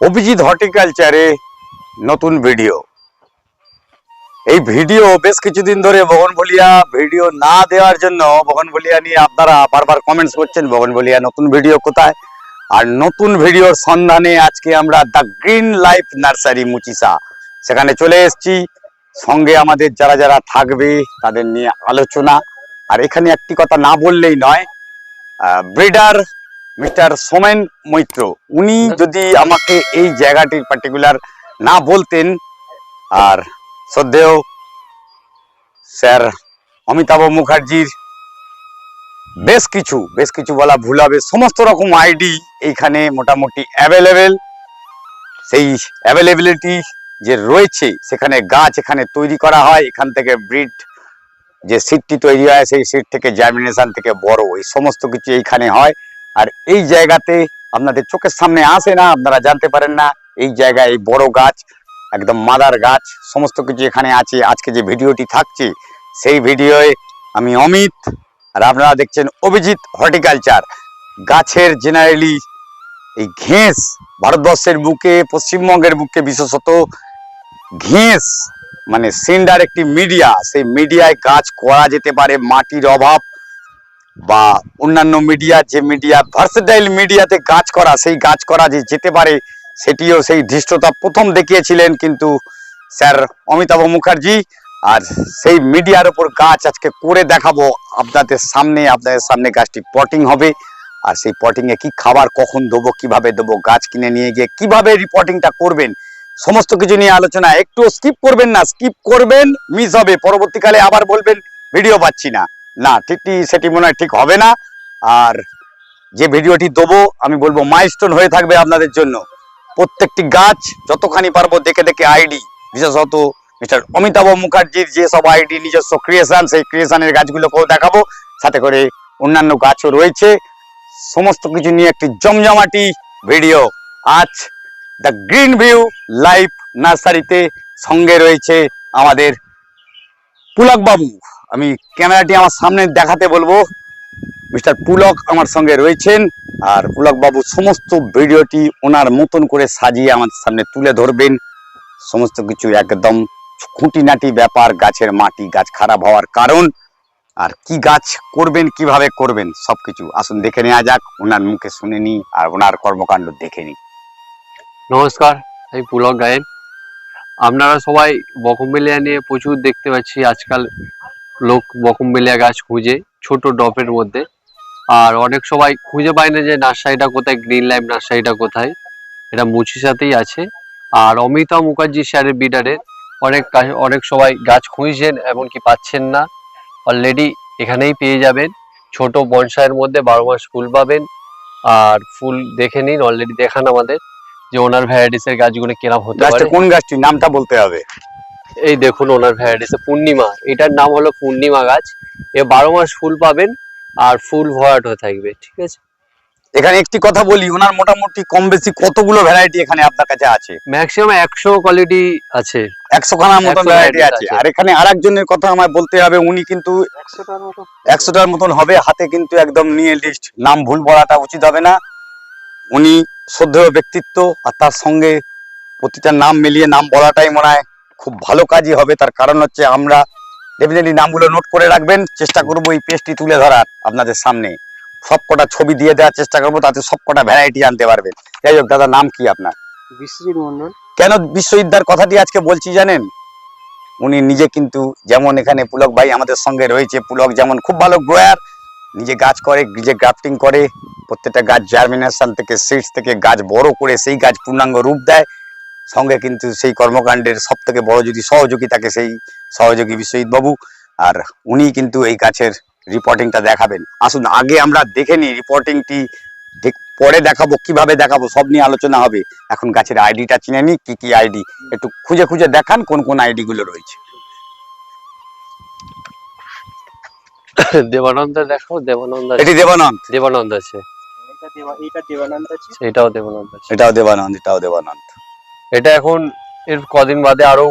অভিজিৎ হর্টিকালচারে নতুন ভিডিও এই ভিডিও বেশ কিছুদিন ধরে বগনভলিয়া ভিডিও না দেওয়ার জন্য বগনভলিয়া নিয়ে আপনারা বারবার কমেন্টস করছেন বগনভলিয়া নতুন ভিডিও কোথায়? আর নতুন ভিডিওর সন্ধানে আজকে আমরা the green life nursery Muchisha. সেখানে চলে এসেছি। সঙ্গে আমাদের যারা যারা থাকবে তাদের নিয়ে আলোচনা। আর এখানে একটি কথা না বললেই নয় ব্রিডার মিস্টার সোমেন মৈত্র, উনি যদি আমাকে এই জায়গাটির পার্টিকুলার না বলতেন, আর শ্রদ্ধেয় স্যার অমিতাভ মুখার্জির বেশ কিছু বেশ কিছু বলা ভুল হবে। সমস্ত রকম আইডি এইখানে মোটামুটি অ্যাভেলেবেল সেই অ্যাভেলেবিলিটি যে রয়েছে, সেখানে গাছ এখানে তৈরি করা হয়। এখান থেকে ব্রিড যে সিটটি তৈরি হয়, সেই সিট থেকে জার্মিনেশন থেকে বড়। এই সমস্ত কিছু এইখানে হয়। আর এই জায়গাতে আপনাদের চোখের সামনে আসে না, আপনারা জানতে পারেন না, এই জায়গায় এই বড় গাছ। একদম মাদার গাছ, সমস্ত কিছু এখানে আছে। আজকে যে ভিডিওটি থাকছে, সেই ভিডিওয়ে আমি অমিত আর আপনারা দেখছেন অভিজিৎ হর্টিকালচার। গাছের জেনারেলি এই ঘেঁস, ভারতবর্ষের বুকে, পশ্চিমবঙ্গের বুকে বিশেষত ঘেঁস মানে সিন্ডার একটি মিডিয়া সেই মিডিয়ায় কাজ করা যেতে পারে মাটির অভাব বা অন্যান্য মিডিয়া যে মিডিয়া ভার্সেটাইল মিডিয়াতে কাজ করা, সেই কাজ করা যে যেতে পারে সেটিও সেই ধৃষ্টতা প্রথম দেখিয়েছিলেন কিন্তু স্যার অমিতাভ মুখার্জি। আর সেই মিডিয়ার ওপর গাছ আজকে করে দেখাবো। আপনাদের সামনে আপনাদের সামনে গাছটি পটিং হবে। আর সেই পটিং এ কি খাবার, কখন দেবো, কীভাবে দেবো, গাছ কিনে নিয়ে গিয়ে কীভাবে রিপোর্টিংটা করবেন, সমস্ত কিছু নিয়ে আলোচনা। একটু স্কিপ করবেন না স্কিপ করবেন মিস হবে। পরবর্তীকালে আবার বলবেন ভিডিও পাচ্ছি না। না ঠিকটি সেটি মনে হয় ঠিক হবে না। আর যে ভিডিওটি দেবো, আমি বলব মাইলস্টোন হয়ে থাকবে আপনাদের জন্য। প্রত্যেকটি গাছ যতখানি পারব দেখে দেখে আইডি বিশেষত মিস্টার অমিতাভ মুখার্জির যে সব আইডি নিজস্ব ক্রিয়েশন সেই ক্রিয়েশনের গাছগুলোকেও দেখাবো। সাথে করে অন্যান্য গাছও রয়েছে। সমস্ত কিছু নিয়ে একটি জমজমাটি ভিডিও আজ দ্য গ্রিন ভিউ লাইফ নার্সারিতে সঙ্গে রয়েছে আমাদের পুলক বাবু আমি ক্যামেরাটি আমার সামনে দেখাতে বলব। মিস্টার পুলক আমার সঙ্গে রয়েছেন আর পুলক বাবু সমস্ত ভিডিওটি ওনার মতন করে সাজিয়ে আমাদের সামনে তুলে ধরবেন। সমস্ত কিছু একদম খুঁটিনাটি ব্যাপার, গাছের মাটি, গাছ খারাপ হওয়ার কারণ, আর কি গাছ করবেন, কীভাবে করবেন, সবকিছু আসুন দেখে নেওয়া যাক, ওনার মুখে শুনে নি আর ওনার কর্মকাণ্ড দেখে নি। নমস্কার, আমি পুলক গায়েন। আপনারা সবাই বকমবেলিয়া নিয়ে প্রচুর দেখতে পাচ্ছি। আজকাল লোক বকমবেলিয়া গাছ খুঁজে, ছোট ডপের মধ্যে। আর অনেক সবাই খুঁজে পায় না যে নার্সারিটা কোথায় গ্রিন লাইফ নার্সারিটা কোথায়। এটা মুচিসাতেই আছে। আর অমিতা মুখার্জি স্যারের বিডারের অনেক অনেক সবাই গাছ খুঁজছেন এমনকি পাচ্ছেন না। অলরেডি এখানেই পেয়ে যাবেন। ছোট বনসাইয়ের মধ্যে বারো মাস ফুল পাবেন। আর ফুল দেখে নিন অলরেডি দেখান আমাদের যে ওনার ভ্যারাইটিস এর গাছগুলো কিরম হতে পারে। কোন গাছটি নামটা বলতে হবে। এই দেখুন ওনার ভ্যারাইটিস পূর্ণিমা। এটার নাম হলো পূর্ণিমা গাছ। এ বারো মাস ফুল পাবেন। আর ফুল ভরাট হয়ে থাকবে ঠিক আছে? এখানে একটি কথা বলি ওনার মোটামুটি কম বেশি কতগুলো ভ্যারাইটি এখানে আপনার কাছে আছে? ম্যাক্সিমাম একশো কোয়ালিটি আছে। একশো খানার মতন ভ্যারাইটি আছে। আর এখানে আর একজনের কথা আমায় বলতে হবে উনি কিন্তু একশোটার মতন। হবে হাতে কিন্তু একদম নিয়ে লিস্ট নাম ভুল বলাটা উচিত হবে না। উনি শ্রদ্ধেয় ব্যক্তিত্ব আর তার সঙ্গে প্রতিটা নাম মিলিয়ে নাম বলাটাই মনে হয় খুব ভালো কাজই হবে। তার কারণ হচ্ছে আমরা ডেফিনেটলি নামগুলো নোট করে রাখবেন। চেষ্টা করব এই পেজটি তুলে ধরার আপনাদের সামনে। সব কটা ছবি দিয়ে দেওয়ার চেষ্টা করব তাতে সব কটা ভ্যারাইটি আনতে পারবেন। যাই হোক দাদা নাম কি আপনার? বিশ্বজিৎ মন্ডল। কেন বিশ্ববিদ্যার কথাটি আজকে বলছি জানেন? উনি নিজে কিন্তু যেমন এখানে পুলক ভাই আমাদের সঙ্গে রয়েছে। পুলক যেমন খুব ভালো গ্রোয়ার নিজে গাছ করে নিজে গ্রাফটিং করে প্রত্যেকটা গাছ জার্মিনেশন থেকে সিডস থেকে গাছ বড় করে সেই গাছ পূর্ণাঙ্গ রূপ দেয়। সঙ্গে কিন্তু সেই কর্মকাণ্ডের সব থেকে বড় যদি সহযোগী থাকে সেই সহযোগী বিশ্বজিৎ বাবু আর উনি কিন্তু এই গাছের রিপোর্টিংটা দেখাবেন। আসুন আগে আমরা দেখে নিই রিপোর্টিংটি পরে দেখাবো কীভাবে দেখাবো সব নিয়ে আলোচনা হবে। এখন গাছের আইডিটা চিনে নি কি কি আইডি একটু খুঁজে খুঁজে দেখান কোন কোন আইডি গুলো রয়েছে। দেবানন্দ দেখো দেবানন্দ এটি দেবানন্দ। দেবানন্দ আছে। এটা দেবানন্দ আছে? এটাও দেবানন্দ আছে। এটাও দেবানন্দ এটাও দেবানন্দ। এটা এখন এর কদিন বাদে আরও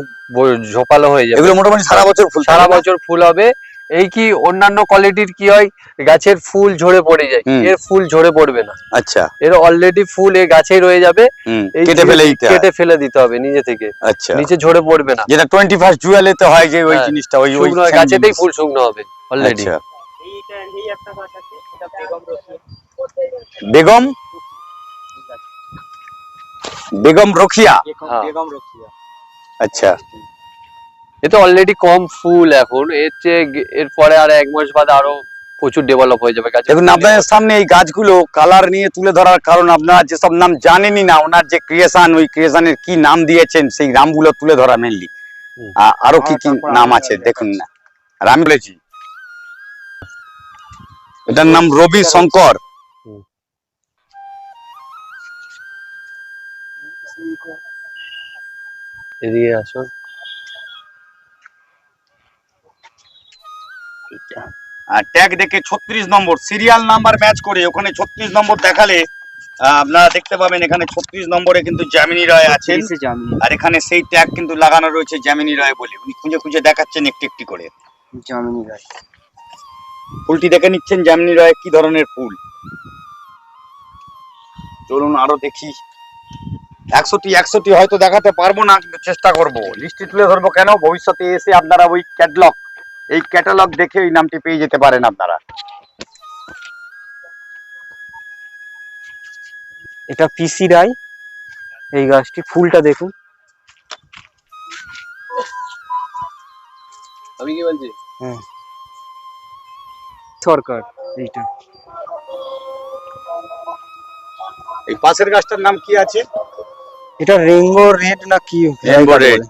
ঝোপালো হয়ে যাবে। এগুলো মোটামুটি সারা বছর ফুল সারা বছর ফুল হবে। এই কি অন্যান্য কোয়ালিটির কি হয় গাছের ফুল ঝরে পড়ে যায়। এর ফুল ঝরে পড়বে না। আচ্ছা। এর অলরেডি ফুল এ গাছেই রয়ে যাবে। হুম কেটে ফেলে দিতে। কেটে ফেলে দিতে হবে নিজে থেকে। আচ্ছা। নিচে ঝরে পড়বে না। যেটা টোয়েন্টি ফার্স্ট জুয়েলেতে হয় যে ওই হ্যাঁ, জিনিসটা ওই ওই গাছেতেই ফুল শুকনো হবে অলরেডি আচ্ছা। এইটা এই একটা গাছ আছে এটা বেগম? বেগম রখিয়া? হ্যাঁ। বেগম রসিয়া আচ্ছা। এতে অলরেডি কম ফুল এখন। এর চেয়ে এরপরে আর এক মাস বাদে আরও প্রচুর ডেভেলপ হয়ে যাবে। গাছ দেখুন আপনাদের সামনে এই গাছগুলো কালার নিয়ে তুলে ধরার কারণ আপনারা যেসব নাম জানেনই না ওনার যে ক্রিয়েশন ওই ক্রিয়েশনের কি নাম দিয়েছেন সেই নামগুলো তুলে ধরা মেনলি আরও কি কি নাম আছে দেখুন না। আর আমি বলেছি এটার নাম রবি শঙ্কর। এদিকে আসুন। আর ট্যাগ দেখে ছত্রিশ নম্বর সিরিয়াল নাম্বার ম্যাচ করে ওখানে ছত্রিশ নম্বর দেখালে আপনারা দেখতে পাবেন এখানে ছত্রিশ নম্বরে কিন্তু জামিনী রায় আছেন। আর এখানে সেই ট্যাগ কিন্তু লাগানো রয়েছে জামিনী রায় বলে। উনি খুঁজে খুঁজে দেখাচ্ছেন একটি একটি করে। জামিনী রায়। ফুলটি দেখে নিচ্ছেন জামিনী রায় কি ধরনের ফুল? চলুন আরও দেখি। একশোটি একশোটি হয়তো দেখাতে পারব না কিন্তু চেষ্টা করব। লিস্টে তুলে ধরবো কেন? ভবিষ্যতে এসে আপনারা ওই ক্যাটলগ এই ক্যাটালগ দেখে ওই নামটি পেয়ে যেতে পারেন আপনারা। এটা পিসি রায়। এই গাছটি ফুলটা দেখুন। আমি কি বলছি? সরকার এইটা। এই পাশের গাছটার নাম কি আছে? এটা রেঙ্গো রেড না কি? Rainbow red.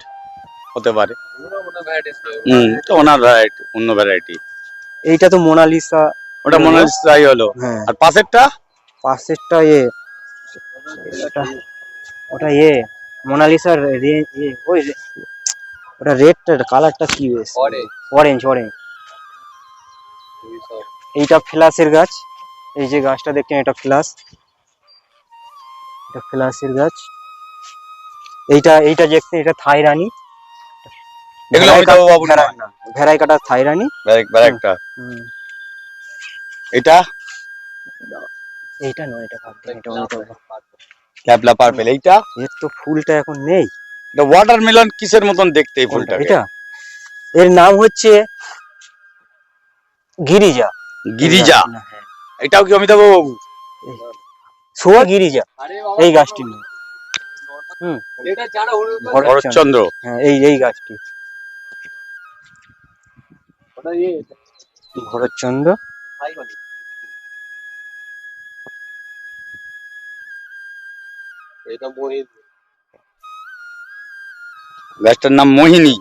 হতে পারে। হুম তো ওনার ভ্যারাইটি অন্য ভ্যারাইটি এইটা তো মোনালিসা। ওটা মনালিসাই হলো। হ্যাঁ। আর পাশেরটা? পাশেরটা এ। ওটা ওটা এ। মোনালিসা রে এ ওই রে- ওটা রেডটা কালারটা কি বেশ? অরেঞ্জ অরেঞ্জ এইটা ফ্লাসের গাছ। এই যে গাছটা দেখছেন এটা ফ্লাস। এটা ফ্লাসের গাছ। এইটা এইটা দেখছেন এটা থাই থাইরানি এগুলো অমিতাভ বাবু নয়। ভেড়াই কাটা থাইরানি ভ্যারাইটা হুম, এটা? এইটা নয় এটা দিন, এটা। ক্যাপলা পার্পেল। এইটা? এর তো ফুলটা এখন নেই। এটা ওয়াটারমেলন কিসের মতন দেখতে এই ফুলটা এটা? এর নাম হচ্ছে গিরিজা। গিরিজা? হ্যাঁ। এটাও কি অমিতাভ বাবু? সোয়া গিরিজা। এই গাছটির নাম। এটা হ্যাঁ এই এই গাছটি। ইয়ে। ভরতচন্দ্র। গাছটার নাম মোহিনী।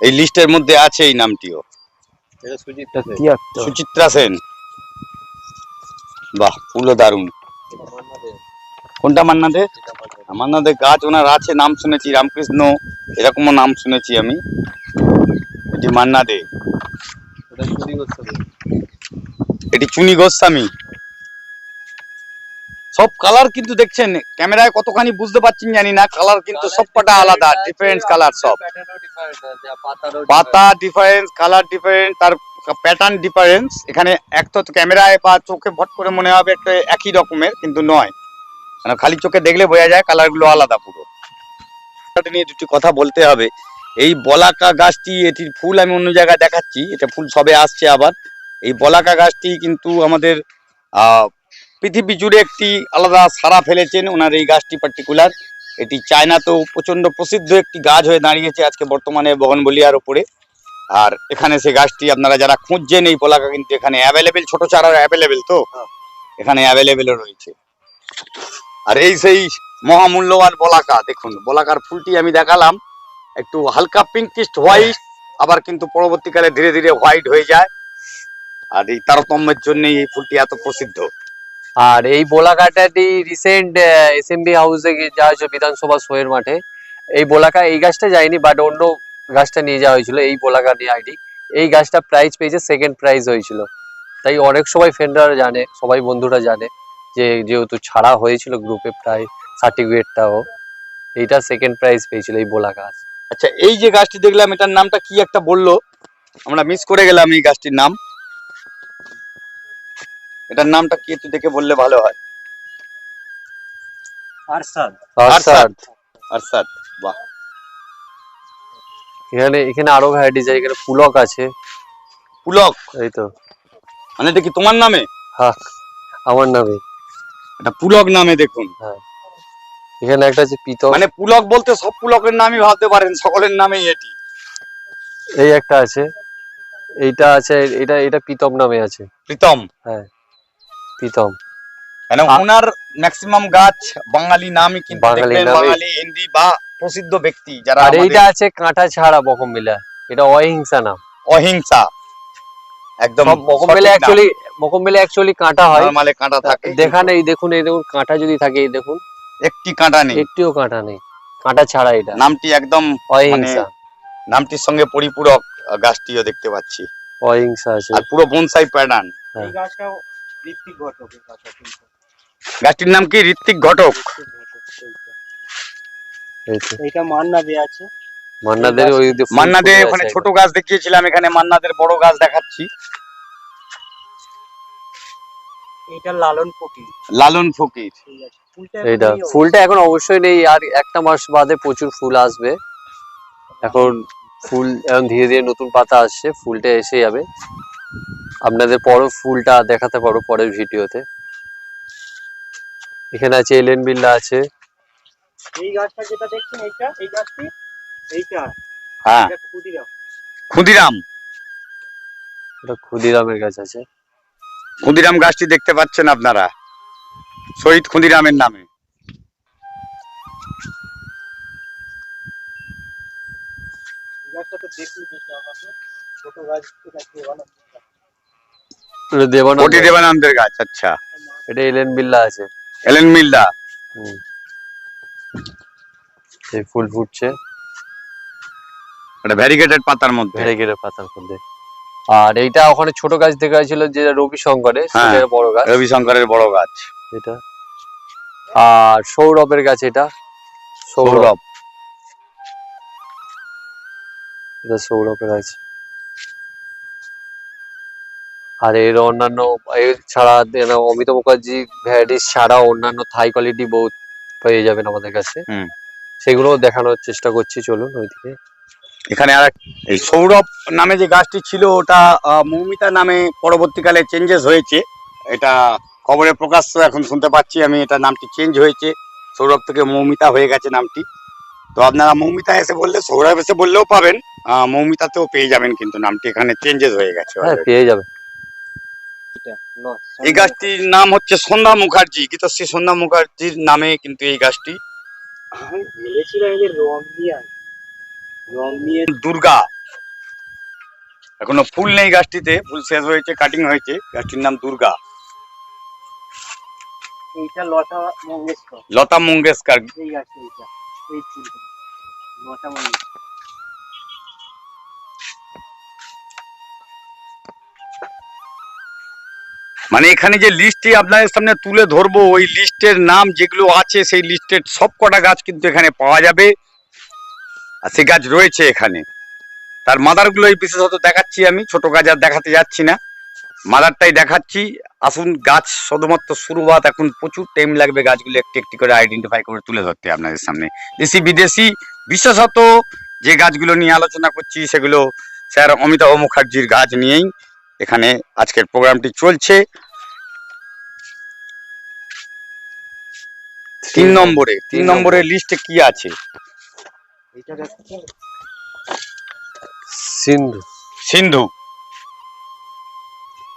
এই লিস্টের মধ্যে আছে এই নামটিও। সুচিত্রা সেন। বাহ ফুলও দারুণ। কোনটা মান্না দে মান্না দে গাছ ওনার আছে, নাম শুনেছি, রামকৃষ্ণ, এরকমও নাম শুনেছি আমি। এটি মান্না দে ওটা চুরি করতে হবে। এটি চুনি গোস্বামী। সব কালার কিন্তু দেখছেন, ক্যামেরায় কতখানি বুঝতে পারছেন জানি না, কালার কিন্তু সবকটা আলাদা ডিফারেন্ট কালার সব। পাতা ডিফারেন্স কালার ডিফারেন্ট তার প্যাটার্ন ডিফারেন্স এখানে এক তো ক্যামেরায় বা চোখে ভট করে মনে হবে একটা একই রকমের, কিন্তু নয়। মানে খালি চোখে দেখলে বোঝা যায় কালারগুলো আলাদা পুরো। নিয়ে দুটি কথা বলতে হবে। এই বলাকা গাছটি এটির ফুল আমি অন্য জায়গায় দেখাচ্ছি এটা ফুল সবে আসছে আবার। এই বলাকা গাছটি কিন্তু আমাদের পৃথিবী জুড়ে একটি আলাদা সারা ফেলেছেন ওনার এই গাছটি পার্টিকুলার এটি চায়নাতেও প্রচণ্ড প্রসিদ্ধ একটি গাছ হয়ে দাঁড়িয়েছে আজকে বর্তমানে বগনবলিয়ার উপরে। আর এখানে সে গাছটি আপনারা যারা খুঁজছেন এই বলাকা কিন্তু এখানে অ্যাভেলেবেল ছোট চারা অ্যাভেলেবেল তো? এখানে অ্যাভেলেবেলও রয়েছে। আর এই সেই মহামূল্যবান বলাকা দেখুন, বলাকার ফুলটি আমি দেখালাম, একটু হালকা পিঙ্কিস্ট হোয়াইট আবার কিন্তু পরবর্তীকালে ধীরে ধীরে হোয়াইট হয়ে যায়। আর এই তারতম্যের জন্যই এই ফুলটি এত প্রসিদ্ধ। আর এই বোলাকাটাটি রিসেন্ট এসএমবি হাউসে যাওয়া হয়েছিল বিধানসভা শোয়ের মাঠে। এই বোলাকা এই গাছটা যায়নি বাট অন্য গাছটা নিয়ে যাওয়া হয়েছিল, এই বোলাকা নিয়ে আইডি। এই গাছটা প্রাইজ পেয়েছে সেকেন্ড প্রাইজ হয়েছিল। তাই অনেক সবাই ফ্রেন্ডরা জানে, সবাই বন্ধুরা জানে। যে যেহেতু ছাড়া হয়েছিল গ্রুপে প্রায় সার্টিফিকেটটাও এইটা সেকেন্ড প্রাইজ পেয়েছিল এই বোলা গাছ। আচ্ছা এই যে গাছটি দেখলাম এটার নামটা কি একটা বলল? আমরা মিস করে গেলাম এই গাছটির নাম। এটার নামটা কি একটু দেখে বললে ভালো হয়? আরসাদ আরসাদ আরসাদ বাহ। এখানে এখানে আরও ভ্যারাইটিস আছে এখানে পুলক আছে। পুলক? এই তো। মানে এটা কি তোমার নামে? হ্যাঁ আমার নামে। এটা পুলক নামে দেখুন। এখানে একটা আছে পিতল মানে পুলক বলতে সব পুলকের নামই ভাবতে পারেন সকলের নামেই এটি। এই একটা আছে। এইটা আছে এটা এটা পিতম নামে আছে। প্রীতম পিতম কেন আ- ওনার ম্যাক্সিমাম গাছ বাঙালি নামই কিন্তু বাঙালি বাঙালি হিন্দি বা প্রসিদ্ধ ব্যক্তি যারা আর এইটা আছে কাঁটা ছাড়া বকমবিলা এটা অহিংসা নাম। অহিংসা। একদম সব অ্যাকচুয়ালি বকম মিলে অ্যাকচুয়ালি কাঁটা হয়। নরমালে কাঁটা থাকে। দেখান এই দেখুন এই দেখুন কাঁটা যদি থাকে এই দেখুন। একটি কাঁটা নেই। একটিও কাঁটা নেই। কাঁটা ছাড়া এটা। নামটি একদম অহিংসা। নামটির সঙ্গে পরিপূরক গাছটিও দেখতে পাচ্ছি। অহিংসা আছে। আর পুরো বনসাই প্যাটার্ন। এই গাছটাও ঋত্বিক ঘটকের গাছটির নাম কি? ঋত্বিক ঘটক। এই তো। মান্না দে আছে মান্নাদের ওই ফুল ওখানে ছোট গাছ দেখিয়েছিলাম এখানে মান্নাদের বড় গাছ দেখাচ্ছি। এইটা লালন ফকির। লালন ফকির। ফুলটা এইটা ফুলটা এখন অবশ্যই নেই আর একটা মাস বাদে প্রচুর ফুল আসবে। এখন ফুল এখন ধীরে ধীরে নতুন পাতা আসছে ফুলটা এসে যাবে। আপনাদের পরও ফুলটা দেখাতে পারো পরের ভিডিওতে। এখানে আছে এলেন বিল্লা আছে। এই গাছটা যেটা দেখছেন এইটা? এই গাছটি? এইটা? হ্যাঁ। ক্ষুদিরাম। ক্ষুদিরাম। এটা ক্ষুদিরামের গাছ আছে। ক্ষুদিরাম গাছটি দেখতে পাচ্ছেন আপনারা। শহীদ ক্ষুদিরামের নামে। কোটি দেবানন্দের গাছ আচ্ছা। এটা এলেন বিল্লা আছে। এলেন। এই ফুল ফুটছে। ভ্যারিগেটেড পাতার মধ্যে। ভেড়েগেড়ে পাতার মধ্যে। আর এইটা ওখানে ছোট গাছ দেখা হয়েছিল যে রবি শঙ্করে হ্যাঁ। বড় গাছ। রবিশঙ্করের বড় গাছ। এটা। আর সৌরভের গাছ এটা। সৌরভ। এটা সৌরভের গাছ। আর এর অন্যান্য ছাড়া অমিত মুখার্জি ভ্যারাইটিস ছাড়া অন্যান্য থাই কোয়ালিটি বহুত পেয়ে যাবেন আমাদের কাছে। সেগুলো দেখানোর চেষ্টা করছি চলুন ওইদিকে। এখানে আর এই সৌরভ নামে যে গাছটি ছিল ওটা আহ, মৌমিতা নামে পরবর্তীকালে চেঞ্জেস হয়েছে। এটা খবরে প্রকাশ্য এখন শুনতে পাচ্ছি আমি এটা নামটি চেঞ্জ হয়েছে। সৌরভ থেকে মৌমিতা হয়ে গেছে নামটি। তো আপনারা মৌমিতা এসে বললে সৌরভ এসে বললেও পাবেন। আহ, মৌমিতাতেও পেয়ে যাবেন কিন্তু নামটি এখানে চেঞ্জেস হয়ে গেছে হ্যাঁ পেয়ে যাবে। এই গাছটির নাম হচ্ছে সন্ধ্যা মুখার্জি গীতশ্রী সন্ধ্যা মুখার্জির নামে কিন্তু এই গাছটি। রং দিয়ে। রং দিয়ে দুর্গা। এখনও ফুল নেই গাছটিতে ফুল শেষ হয়েছে কাটিং হয়েছে গাছটির নাম দুর্গা। এইটা লতা মঙ্গেশকর। লতা মঙ্গেশকর। এই গাছটা এইটা। এই ফুলটা। লতা মঙ্গেশকর। মানে এখানে যে লিস্টটি আপনাদের সামনে তুলে ধরবো ওই লিস্টের নাম যেগুলো আছে সেই লিস্টের সব কটা গাছ কিন্তু এখানে পাওয়া যাবে। আর সেই গাছ রয়েছে এখানে। তার মাদারগুলোই বিশেষত দেখাচ্ছি আমি, ছোট গাছ আর দেখাতে যাচ্ছি না। মাদারটাই দেখাচ্ছি। আসুন, গাছ শুধুমাত্র শুরু শুরুয়াত, এখন প্রচুর টাইম লাগবে গাছগুলো একটি একটি করে আইডেন্টিফাই করে তুলে ধরতে আপনাদের সামনে। দেশি বিদেশি বিশেষত যে গাছগুলো নিয়ে আলোচনা করছি, সেগুলো স্যার অমিতাভ মুখার্জির গাছ নিয়েই এখানে আজকের প্রোগ্রামটি চলছে। তিন নম্বরে, তিন নম্বরের লিস্টে কি আছে? সিন্ধু। সিন্ধু।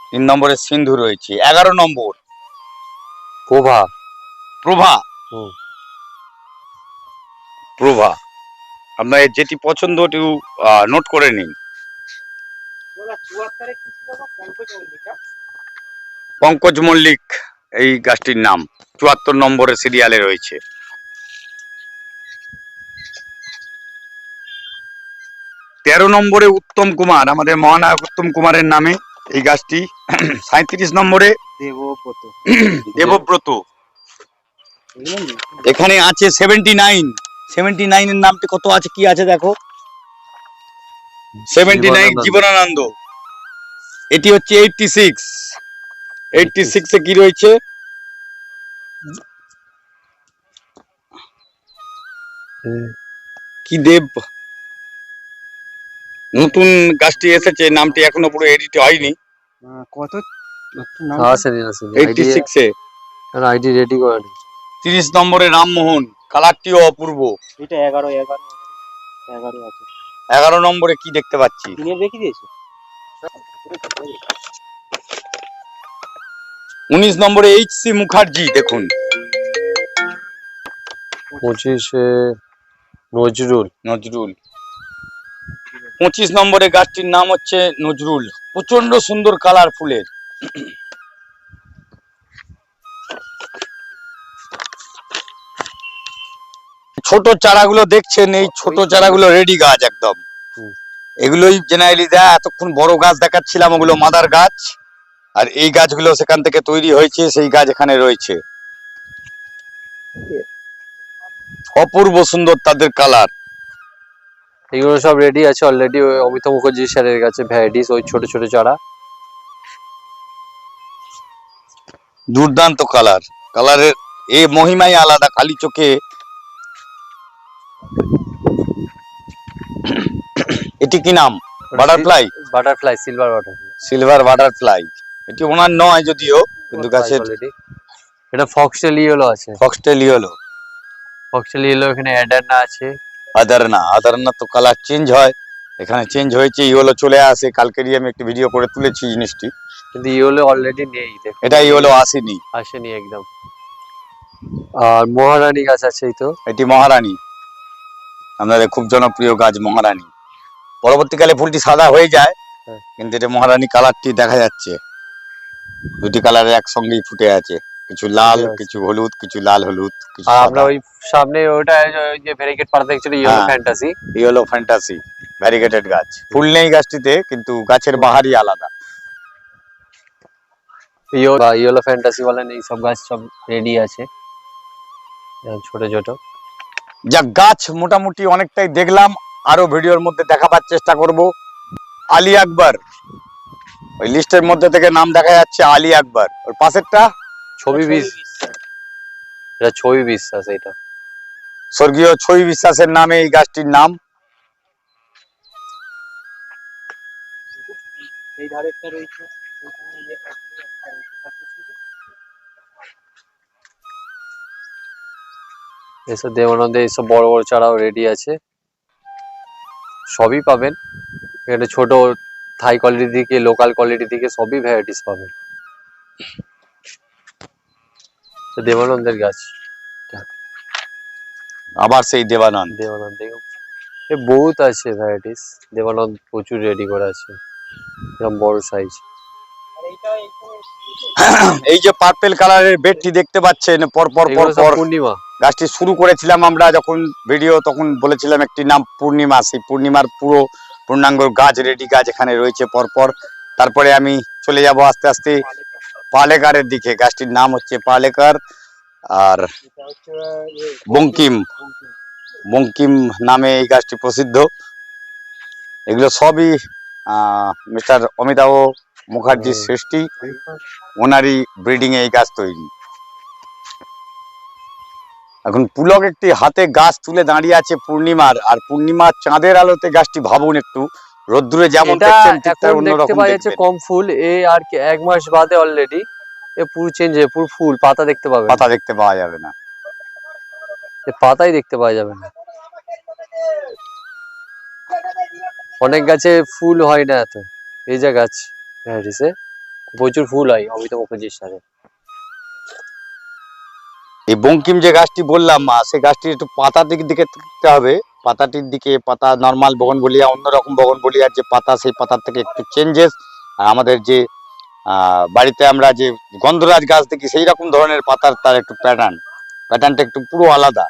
তিন নম্বরে সিন্ধু রয়েছে। এগারো নম্বর। প্রভা। প্রভা। প্রভা। আপনার যেটি পছন্দ ওটি নোট করে নিন। পঙ্কজ মল্লিক এই গাছটির নাম। চুয়াত্তর নম্বরের সিরিয়ালে রয়েছে। তেরো নম্বরে উত্তম কুমার আমাদের মহানায়ক উত্তম কুমারের নামে এই গাছটি। সাঁত্রিশ নম্বরে দেবব্রত। দেবব্রত। এখানে আছে সেভেন্টি নাইন সেভেন্টি নাইনের নামটি কত আছে কি আছে দেখো? Seventy nine Jibanananda. জীবনানন্দ। এটি হচ্ছে এইটটি সিক্স এইটটি সিক্সে কি রয়েছে? কি দেব নতুন গাছটি এসেছে নামটি এখনও পুরো এডিট হয়নি। কত? আসেনি আসেনি এইটটি সিক্সে আইডি রেডি করে তিরিশ নম্বরে রামমোহন কালারটিও অপূর্ব। এটা এগারো এগারো এগারো আছে। এগারো নম্বরে কি দেখতে পাচ্ছি? দিয়েছে? উনিশ নম্বরে এইচ সি মুখার্জি দেখুন। পঁচিশে নজরুল। নজরুল। পঁচিশ নম্বরে গাছটির নাম হচ্ছে নজরুল। প্রচণ্ড সুন্দর কালার ফুলের। ছোট চারাগুলো দেখছেন এই ছোট চারাগুলো রেডি গাছ একদম। এগুলোই জেনারেলি দেয় এতক্ষণ বড় গাছ দেখাচ্ছিলাম ওগুলো মাদার গাছ। আর এই গাছগুলো সেখান থেকে তৈরি হয়েছে সেই গাছ এখানে রয়েছে। অপূর্ব সুন্দর তাদের কালার। এগুলো সব রেডি আছে অলরেডি অমিতাভ মুখার্জি স্যারের কাছে ভ্যারাইটিস ওই ছোট ছোট চারা। দুর্দান্ত কালার কালারের এ মহিমাই আলাদা খালি চোখে। এটি কি নাম? Butterfly butterfly silver butterfly silver butterfly এটি ওনার নয় যদিও কিন্তু গাছের এটা ফক্সটেল ইয়েলো আছে। ফক্সটেল ইয়েলো ফক্সটেল ইয়েলো এখানে অ্যাডারনা আছে। আদার না আদার না তো কালার চেঞ্জ হয়। এখানে চেঞ্জ হয়েছে ইয়েলো চলে আসে। কালকেরই আমি একটি ভিডিও করে তুলেছি জিনিসটি। কিন্তু ইয়েলো অলরেডি নেই এটা ইয়েলো আসেনি। আসেনি একদম। আর মহারানী গাছ আছে এই তো। এটি মহারানী। আপনাদের খুব জনপ্রিয় গাছ মহারানী। পরবর্তীকালে ফুলটি সাদা হয়ে যায় হ্যাঁ। কিন্তু এটা মহারানী কালারটি দেখা যাচ্ছে। দুটি কালারে একসঙ্গেই ফুটে আছে। কিছু লাল কিছু হলুদ কিছু লাল হলুদ আর আমরা ওই সামনে ওটা ওই যে ভেরিকেট পাড়া দেখছিল yellow. Fantasy yellow fantasy variegated গাছ। ফুল নেই গাছটিতে কিন্তু গাছের বাহারই আলাদা। বা ইয়েলো ফ্যান্টাসি বলেন এই সব গাছ সব রেডি আছে। ছোট ছোট। যা গাছ মোটামুটি অনেকটাই দেখলাম আরও ভিডিওর মধ্যে দেখাবার চেষ্টা করব। আলী আকবর। ওই লিস্টের মধ্যে থেকে নাম দেখা যাচ্ছে আলী আকবর। ওর পাশেরটা ছবি বিশ এটা ছবি বিশ্বাস এটা স্বর্গীয় ছবি বিশ্বাসের নামে এই গাছটির নাম। এই ধারেরটা রয়েছে। এসব দেবানন্দে এইসব বড় বড় চারাও রেডি আছে। সবই পাবেন। এখানে ছোট থাই কোয়ালিটি থেকে লোকাল কোয়ালিটি থেকে সবই ভ্যারাইটিস পাবেন। দেবানন্দের গাছ। আবার সেই দেবানন্দ। দেবানন্দ। এ বহুত আছে ভ্যারাইটিস দেবানন্দ প্রচুর রেডি করা আছে। এরকম বড় সাইজ এই যে পার্পেল কালারের বেডটি দেখতে পাচ্ছেন পর পর পর এগুলো পর। পূর্ণিমা। গাছটি শুরু করেছিলাম আমরা যখন ভিডিও তখন বলেছিলাম একটি নাম পূর্ণিমা। সেই পূর্ণিমার পুরো পূর্ণাঙ্গ গাছ রেডি গাছ এখানে রয়েছে পরপর তারপরে আমি চলে যাব আস্তে আস্তে পালেকারের দিকে গাছটির নাম হচ্ছে পালেকার আর বঙ্কিম। বঙ্কিম। নামে এই গাছটি প্রসিদ্ধ। এগুলো সবই মিস্টার অমিতাভ মুখার্জির সৃষ্টি। ওনারই ব্রিডিং এই গাছ তৈরি। এখন পুলক একটি হাতে গাছ তুলে দাঁড়িয়ে আছে পূর্ণিমার আর পূর্ণিমার চাঁদের আলোতে গাছটি ভাবুন একটু। রোদ্দুরে যেমন দেখছেন দেখতে অন্যরকম দেখবেন। কম ফুল এ আর কি এক মাস বাদে অলরেডি এ পুরো চেঞ্জ হয়ে পুরো ফুল পাতা দেখতে পাবে পাতা দেখতে পাওয়া যাবে না। পাতাই দেখতে পাওয়া যাবে না। অনেক গাছে ফুল হয় না এত। এই যে গাছ ভ্যারাইটিসে প্রচুর ফুল হয় অমিতাভ মুখার্জির সাথে। এই বঙ্কিম যে গাছটি বললাম মা সেই গাছটির একটু পাতার দিক দিকে দেখতে হবে। পাতাটির দিকে পাতা নর্মাল বগন বলিয়া অন্যরকম বগন বলিয়ার যে পাতা সেই পাতার থেকে একটু চেঞ্জেস আমাদের যে আহ, বাড়িতে আমরা যে গন্ধরাজ গাছ দেখি সেই রকম ধরনের পাতার তার একটু প্যাটার্ন প্যাটার্নটা একটু পুরো আলাদা।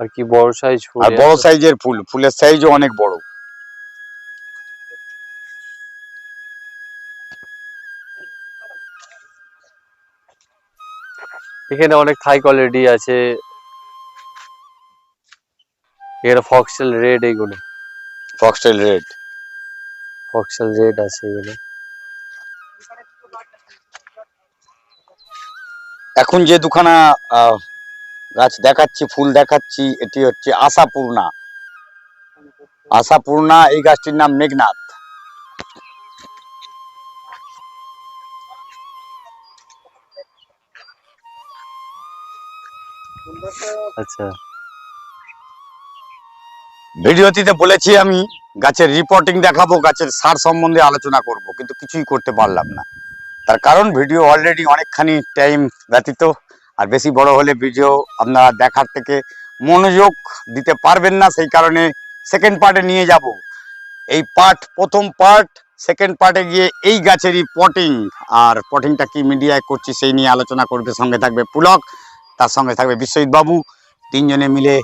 আর কি বড় সাইজ ফুল আর বড় সাইজের ফুল ফুলের সাইজও অনেক বড়। এখানে অনেক হাই কোয়ালিটি আছে। এখানে ফক্সেল রেড এগুলো। ফক্সটেল রেড ফক্সেল রেড আছে এগুলো। এখন যে দুখানা গাছ দেখাচ্ছি ফুল দেখাচ্ছি এটি হচ্ছে আশাপূর্ণা। আশাপূর্ণা এই গাছটির নাম মেঘনাথ। আচ্ছা। ভিডিওটিতে বলেছি আমি, গাছের রিপোর্টিং দেখাবো, গাছের সার সম্বন্ধে আলোচনা করব, কিন্তু কিছুই করতে পারলাম না। তার কারণ ভিডিও অলরেডি অনেকখানি টাইম ব্যতীত, আর বেশি বড় হলে ভিডিও আপনারা দেখার থেকে মনোযোগ দিতে পারবেন না, সেই কারণে সেকেন্ড পার্টে নিয়ে যাব। এই পার্ট প্রথম পার্ট সেকেন্ড পার্টে গিয়ে এই গাছেরই পটিং আর পটিংটা কি মিডিয়ায় করছি সেই নিয়ে আলোচনা করবে, সঙ্গে থাকবে পুলক, তার সঙ্গে থাকবে বিশ্বজিৎ বাবু। তিনজনে মিলে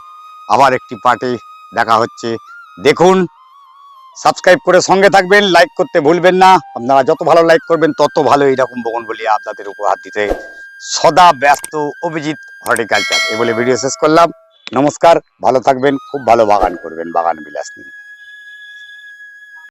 আবার একটি পার্টে দেখা হচ্ছে। দেখুন সাবস্ক্রাইব করে সঙ্গে থাকবেন লাইক করতে ভুলবেন না। আপনারা যত ভালো লাইক করবেন, তত ভালো এইরকম বগন বলি আপনাদের উপহার দিতে সদা ব্যস্ত অভিজিৎ হর্টিকালচার। এ বলে ভিডিও শেষ করলাম। নমস্কার, ভালো থাকবেন, খুব ভালো বাগান করবেন, বাগান বিলাস নিয়ে।